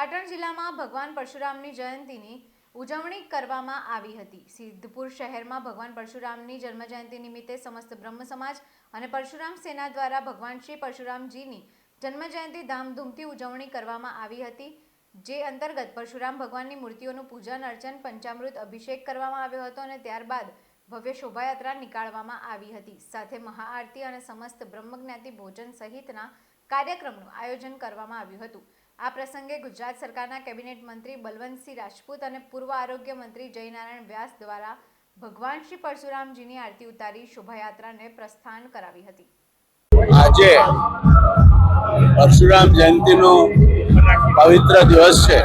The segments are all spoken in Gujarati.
પાટણ જિલ્લામાં ભગવાન પરશુરામની જયંતીની ઉજવણી કરવામાં આવી હતી. સિદ્ધપુર શહેરમાં ભગવાન પરશુરામની જન્મજયંતિ નિમિત્તે સમસ્ત બ્રહ્મ સમાજ અને પરશુરામ સેના દ્વારા ભગવાન શ્રી પરશુરામજીની જન્મજયંતિ ધામધૂમથી ઉજવણી કરવામાં આવી હતી, જે અંતર્ગત પરશુરામ ભગવાનની મૂર્તિઓનું પૂજન, અર્ચન, પંચામૃત અભિષેક કરવામાં આવ્યો હતો અને ત્યારબાદ ભવ્ય શોભાયાત્રા નીકાળવામાં આવી હતી. સાથે મહાઆરતી અને સમસ્ત બ્રહ્મજ્ઞાતિ ભોજન સહિતના કાર્યક્રમનું આયોજન કરવામાં આવ્યું હતું. આ પ્રસંગે ગુજરાત સરકારના કેબિનેટ મંત્રી બલવંતસિંહ રાજપૂત અને પૂર્વ આરોગ્ય મંત્રી જયનારાયણ વ્યાસ દ્વારા ભગવાન શ્રી પરશુરામજીની આરતી ઉતારી શોભાયાત્રાને પ્રસ્થાન કરાવી હતી. આજે પરશુરામ જયંતિનો પવિત્ર દિવસ છે.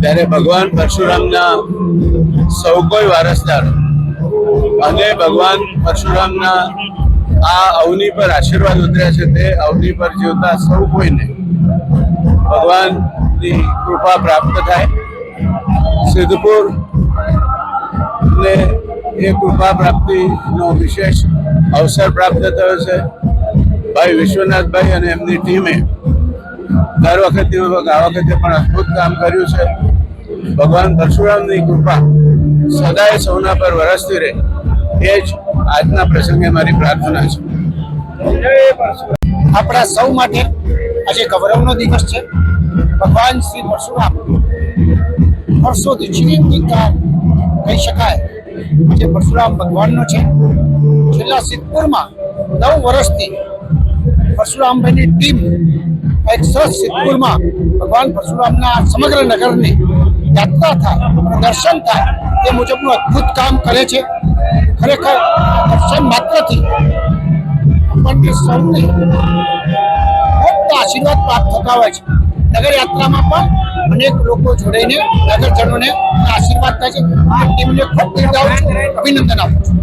ત્યારે ભગવાન પરશુરામના સૌ કોઈ વારસદાર અને ભગવાન પરશુરામના આ અવની પર આશીર્વાદ ઉતર્યા છે તે અવની પર જીવતા સૌ કોઈને ભગવાનની કૃપા પ્રાપ્ત થાય. સિદ્ધપુર ને એ કૃપા પ્રાપ્તિનો વિશેષ અવસર પ્રાપ્ત થયો છે. ભાઈ વિશ્વનાથભાઈ અને એમની ટીમે દર વખતે આ વખતે પણ અદ્ભુત કામ કર્યું છે. ભગવાન પરશુરામની કૃપા સદાય સૌના પર વરસતી રહે એ જ આજના પ્રસંગે મારી પ્રાર્થના છે. આપણા સૌ માટે આજે ગૌરવનો દિવસ છે. ભગવાન શ્રી પરશુરામ વર્ષોથી ચીની કહી શકાય આજે પરશુરામ ભગવાનનો છે. છેલ્લા સિદ્ધપુરમાં નવ વર્ષથી પરશુરામભાઈની ટીમ એક સરસ સિદ્ધપુરમાં ભગવાન પરશુરામના સમગ્ર નગરની યાત્રા થાય દર્શન થાય તે મુજબનું અદ્ભુત કામ કરે છે. ખરેખર દર્શન માત્રથી આપણને સૌને ખૂબ આશીર્વાદ પ્રાપ્ત થતા હોય છે. નગર યાત્રામાં પણ અનેક લોકો જોડાઈને નગરજનોને આશીર્વાદ થાય છે. આ ટીમને ખૂબ અભિનંદન આપું છું.